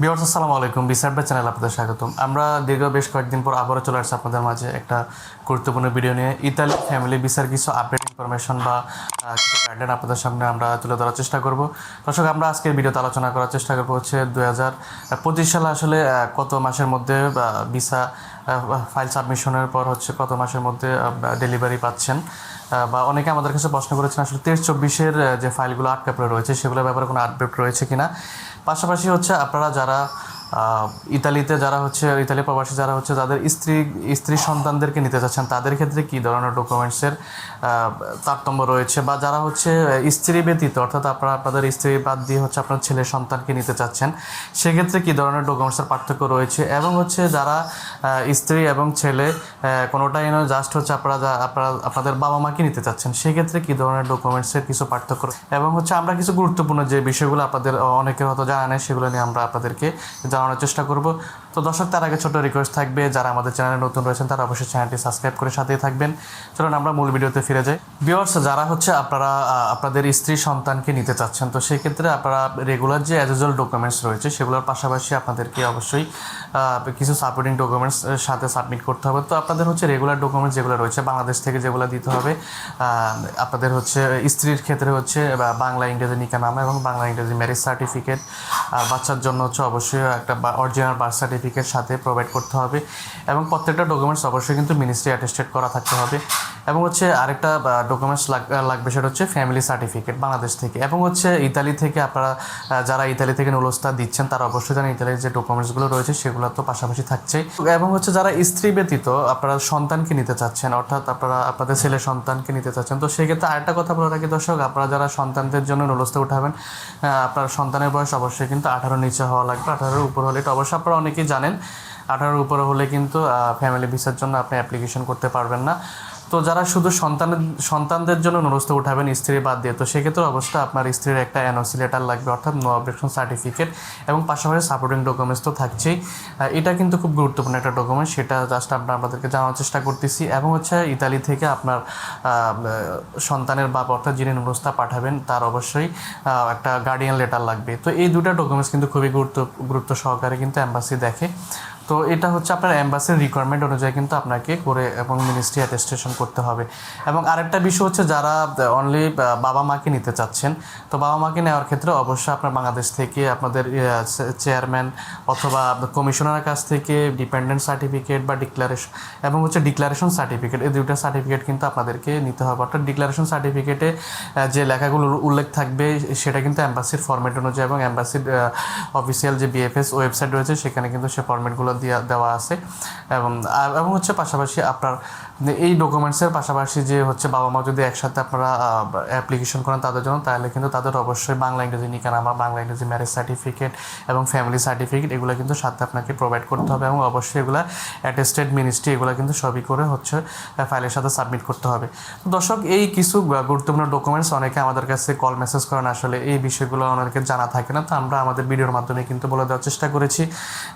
বিয়ার্স আসসালামু আলাইকুম। বিসার্ভে চ্যানেল আপনাদের স্বাগতম। আমরা দীর্ঘ বেশ কয়েকদিন পর আবারও চলে আসছি আপনাদের মাঝে একটা গুরুত্বপূর্ণ ভিডিও নিয়ে। ইতালি ফ্যামিলি বিসার কিছু আপডেট ইনফরমেশন বা কিছু গাইডলাইন আপনাদের সামনে আমরা তুলে ধরার চেষ্টা করব। দর্শক, আমরা আজকের ভিডিওতে আলোচনা করার চেষ্টা করব হচ্ছে দু হাজার পঁচিশ সালে আসলে কত মাসের মধ্যে ভিসা ফাইল সাবমিশনের পর হচ্ছে কত মাসের মধ্যে ডেলিভারি পাচ্ছেন। বা অনেকে আমাদের কাছে প্রশ্ন করেছেন আসলে তেইশ চব্বিশের যে ফাইলগুলো আটকা পড়ে রয়েছে সেগুলোর ব্যাপারে কোনো আপডেট রয়েছে কিনা। পাশাপাশি হচ্ছে আপনারা যারা ইতালিতে যারা হচ্ছে, ইতালি প্রবাসী যারা হচ্ছে যাদের স্ত্রী স্ত্রী সন্তানদেরকে নিতে চাচ্ছেন, তাদের ক্ষেত্রে কী ধরনের ডকুমেন্টসের তারতম্য রয়েছে? বা যারা হচ্ছে, স্ত্রী ব্যতীত, অর্থাৎ আপনারা, আপনাদের স্ত্রী বাদ দিয়ে হচ্ছে আপনার ছেলে সন্তানকে নিতে চাচ্ছেন, সেক্ষেত্রে কী ধরনের ডকুমেন্টসের পার্থক্য রয়েছে? এবং হচ্ছে যারা স্ত্রী এবং ছেলে কোনোটাই নয় জাস্ট হচ্ছে আপনারা যা, আপনারা, আপনাদের বাবা মাকে নিতে চাচ্ছেন, সেক্ষেত্রে কী ধরনের ডকুমেন্টসের কিছু পার্থক্য এবং হচ্ছে আমরা কিছু গুরুত্বপূর্ণ যে বিষয়গুলো আপনাদের অনেকের হয়তো জানা নেই, সেগুলো নিয়ে আমরা আপনাদেরকে জানানোর চেষ্টা করব। তো দর্শক, তার আগে ছোট রিকোয়েস্ট থাকবে, যারা আমাদের চ্যানেলে নতুন রয়েছেন, তারা অবশ্যই চ্যানেলটি সাবস্ক্রাইব করে সাথেই থাকবেন। চলুন আমরা মূল ভিডিওতে ফিরে যাই। ভিউয়ার্স যারা হচ্ছে আপনারা আপনাদের স্ত্রী সন্তানকে নিতে চাচ্ছেন, তো সেই ক্ষেত্রে আপনারা রেগুলার যে অ্যাজুয়াল ডকুমেন্টস রয়েছে, সেগুলোর পাশাপাশি আপনাদেরকে অবশ্যই কিছু সাপোর্টিং ডকুমেন্টস সাথে সাবমিট করতে হবে। তো আপনাদের হচ্ছে রেগুলার ডকুমেন্টস যেগুলো রয়েছে, বাংলাদেশ থেকে যেগুলো দিতে হবে আপনাদের হচ্ছে স্ত্রীর ক্ষেত্রে হচ্ছে বাংলা, ইংরেজি নিকানামা এবং বাংলা, ইংরেজি ম্যারেজ সার্টিফিকেট বাচ্চার জন্য হচ্ছে অবশ্যই একটা অরিজিনাল বার্থ সার্টিফিকেট সাথে প্রোভাইড করতে হবে এবং প্রত্যেকটা ডকুমেন্টস অবশ্যই কিন্তু মিনিস্ট্রি অ্যাটেস্টেড করা থাকতে হবে। এবং হচ্ছে আরেকটা ডকুমেন্টস লাগবে সেটা হচ্ছে ফ্যামিলি সার্টিফিকেট বাংলাদেশ থেকে। এবং হচ্ছে ইতালি থেকে আপনারা যারা ইতালি থেকে নুলস্তা দিচ্ছেন, তারা অবশ্যই জানেন ইতালির যে ডকুমেন্টসগুলো রয়েছে, সেগুলো তো পাশাপাশি থাকছেই। এবং হচ্ছে যারা স্ত্রী ব্যতীত, আপনারা সন্তানকে নিতে চাচ্ছেন, অর্থাৎ আপনারা আপনাদের ছেলে সন্তানকে নিতে চাচ্ছেন, তো সেক্ষেত্রে আরেকটা কথা বলে রাখি, দর্শক, আপনারা যারা সন্তানদের জন্য নুলস্তা উঠাবেন আপনার সন্তানের বয়স অবশ্যই কিন্তু আঠারো নিচে হওয়া লাগবে, আঠারোর উপর হলে, এটা অবশ্যই আপনারা অনেকেই জানেন, আঠারোর উপরে হলে কিন্তু ফ্যামিলি ভিসার জন্য আপনি অ্যাপ্লিকেশন করতে পারবেন না। তো যারা শুধু সন্তানের সন্তানদের জন্য নুরস্ত উঠাবেন, স্ত্রী বাদ দিয়ে, তো সেক্ষেত্রে অবশ্যই আপনার স্ত্রীর একটা এনওসি লেটার লাগবে, অর্থাৎ নো অবজেকশন সার্টিফিকেট এবং পাশাপাশি সাপোর্টিং ডকুমেন্টস তো থাকছেই। এটা কিন্তু খুব গুরুত্বপূর্ণ একটা ডকুমেন্ট সেটা জাস্ট আমরা আপনাদেরকে জানানোর চেষ্টা করতেছি। এবং হচ্ছে ইতালি থেকে আপনার সন্তানের বাপ অর্থাৎ যিনি নুরস্তা পাঠাবেন, তার অবশ্যই একটা গার্ডিয়ান লেটার লাগবে। তো এই দুটা ডকুমেন্টস কিন্তু খুবই গুরুত্ব গুরুত্ব সহকারে কিন্তু অ্যাম্বাসি দেখে। তো এটা হচ্ছে আপনার অ্যাম্বাসির রিকোয়ারমেন্ট অনুযায়ী কিন্তু আপনাকে করে এবং মিনিস্ট্রি অ্যাটেস্টেশন করতে হবে। এবং আরেকটা বিষয় হচ্ছে যারা অনলি বাবা মাকে নিতে চাচ্ছেন, তো বাবা মাকে নেওয়ার ক্ষেত্রে অবশ্যই আপনার বাংলাদেশ থেকে আপনাদের চেয়ারম্যান অথবা কমিশনারের কাছ থেকে ডিপেন্ডেন্ট সার্টিফিকেট বা ডিক্লারেশন এবং হচ্ছে ডিক্লারেশন সার্টিফিকেট এই দুইটা সার্টিফিকেট কিন্তু আপনাদেরকে নিতে হবে। অর্থাৎ ডিক্লারেশন সার্টিফিকেটে যে লেখাগুলোর উল্লেখ থাকবে, সেটা কিন্তু অ্যাম্বাসির ফর্মেট অনুযায়ী এবং অ্যাম্বাসির অফিসিয়াল যে বিএফএস ওয়েবসাইট রয়েছে, সেখানে কিন্তু সে ফর্মেটগুলো দেওয়া আছে। এবং হচ্ছে পাশাপাশি আপনার এই ডকুমেন্টসের পাশাপাশি যে হচ্ছে বাবা মা যদি একসাথে আপনারা অ্যাপ্লিকেশন করেন তাদের জন্য, তাহলে কিন্তু তাদের অবশ্যই বাংলা ইংরেজি নিকানামা বাংলা ইংরেজি ম্যারেজ সার্টিফিকেট এবং ফ্যামিলি সার্টিফিকেট এগুলো কিন্তু সাথে আপনাকে প্রোভাইড করতে হবে এবং অবশ্যই এগুলো অ্যাটেস্টেড মিনিস্ট্রি এগুলো কিন্তু সবই করে হচ্ছে ফাইলের সাথে সাবমিট করতে হবে। তো দর্শক, এই কিছু গুরুত্বপূর্ণ ডকুমেন্টস অনেকে আমাদের কাছে কল মেসেজ করেন, আসলে এই বিষয়গুলো অনেকের জানা থাকে না, তো আমরা আমাদের ভিডিওর মাধ্যমে কিন্তু বলে দেওয়ার চেষ্টা করেছি।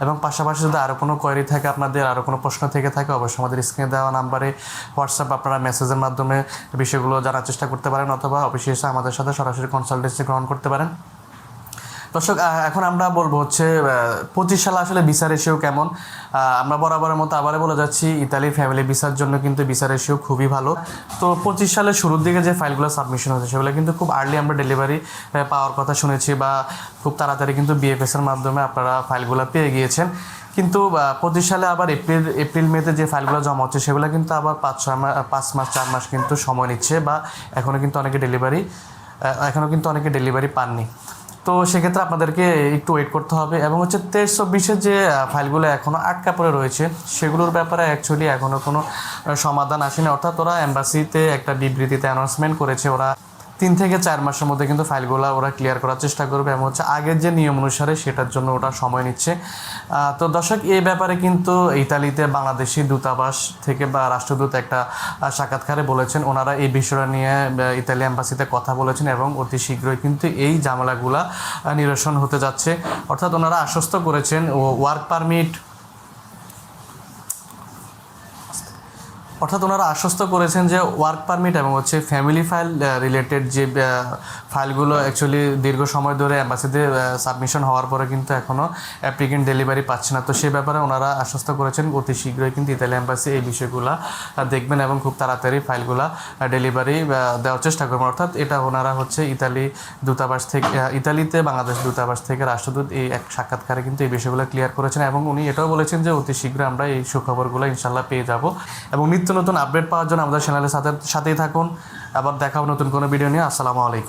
এবং পাশাপাশি যদি আরও কোনো কোয়ারি থাকে, আপনাদের আরও কোনো প্রশ্ন থেকে থাকে, অবশ্যই আমাদের স্ক্রিনে দেওয়া নাম্বারে হোয়াটসঅ্যাপ আপনারা মেসেজের মাধ্যমে বিষয়গুলো জানার চেষ্টা করতে পারেন অথবা অফিসে এসে আমাদের সাথে সরাসরি কনসালটেন্সি গ্রহণ করতে পারেন। দর্শক এখন আমরা বলব হচ্ছে পঁচিশ সালে আসলে ভিসা রেশিও কেমন। আমরা বরাবরের মতো আবারও বলে যাচ্ছি, ইতালির ফ্যামিলি ভিসার জন্য কিন্তু ভিসা রেশিও খুবই ভালো। তো পঁচিশ সালের শুরুর দিকে যে ফাইলগুলো সাবমিশন হয়েছে, সেগুলো কিন্তু খুব আর্লি আমরা ডেলিভারি পাওয়ার কথা শুনেছি বা খুব তাড়াতাড়ি কিন্তু বিএফএস এর মাধ্যমে আপনারা ফাইলগুলো পেয়ে গিয়েছেন। কিন্তু পঁচিশ সালে আবার এপ্রিল এপ্রিল মেতে যে ফাইলগুলো জমা হচ্ছে, সেগুলো কিন্তু আবার পাঁচ, ছয় মাস পাঁচ মাস, চার মাস কিন্তু সময় নিচ্ছে বা এখনও কিন্তু অনেকে ডেলিভারি এখনও কিন্তু অনেকে ডেলিভারি পাননি। তো সেক্ষেত্রে আপনাদেরকে একটু ওয়েট করতে হবে এবং হচ্ছে তেইশ চব্বিশের যে ফাইলগুলো এখনও আটকা পড়ে রয়েছে, সেগুলোর ব্যাপারে অ্যাকচুয়ালি এখনও কোনো সমাধান আসেনি। অর্থাৎ ওরা অ্যাম্বাসিতে একটা বিবৃতিতে অ্যানাউন্সমেন্ট করেছে, ওরা তিন থেকে চার মাসের মধ্যে কিন্তু ফাইলগুলো ওরা ক্লিয়ার করার চেষ্টা করবে এবং হচ্ছে আগের যে নিয়ম অনুসারে সেটার জন্য ওটা সময় নিচ্ছে। তো দর্শক এই ব্যাপারে কিন্তু ইতালিতে বাংলাদেশি দূতাবাস থেকে বা রাষ্ট্রদূত একটা সাক্ষাৎকারে বলেছেন। ওনারা এই বিষয়টা নিয়ে ইতালি অ্যাম্বাসিতে কথা বলেছেন এবং অতি শীঘ্রই কিন্তু এই ঝামেলাগুলা নিরসন হতে যাচ্ছে। অর্থাৎ ওনারা আশ্বস্ত করেছেন, ও ওয়ার্ক পারমিট অর্থাৎ ওনারা আশ্বস্ত করেছেন যে ওয়ার্ক পারমিট এবং হচ্ছে ফ্যামিলি ফাইল রিলেটেড যে ফাইলগুলো অ্যাকচুয়ালি দীর্ঘ সময় ধরে অ্যাম্বাসিতে সাবমিশন হওয়ার পরে কিন্তু এখনও অ্যাপ্লিকেন্ট ডেলিভারি পাচ্ছে না। তো সে ব্যাপারে ওনারা আশ্বস্ত করেছেন, অতি শীঘ্রই কিন্তু ইতালি অ্যাম্বাসি এই বিষয়গুলো দেখবেন এবং খুব তাড়াতাড়ি ফাইলগুলো ডেলিভারি দেওয়ার চেষ্টা করবেন। অর্থাৎ এটা ওনারা হচ্ছে ইতালি দূতাবাস থেকে ইতালিতে বাংলাদেশ দূতাবাস থেকে রাষ্ট্রদূত এই এক সাক্ষাৎকারে কিন্তু এই বিষয়গুলো ক্লিয়ার করেছেন এবং উনি এটাও বলেছেন যে অতি শীঘ্রই আমরা এই সুখবরগুলো ইনশাল্লাহ পেয়ে যাব এবং নিত্য নতুন আপডেট পাওয়ার জন্য আমাদের চ্যানেলের সাথে সাথেই থাকুন। আবার দেখা হবে নতুন কোনো ভিডিও নিয়ে। আসসালামু আলাইকুম।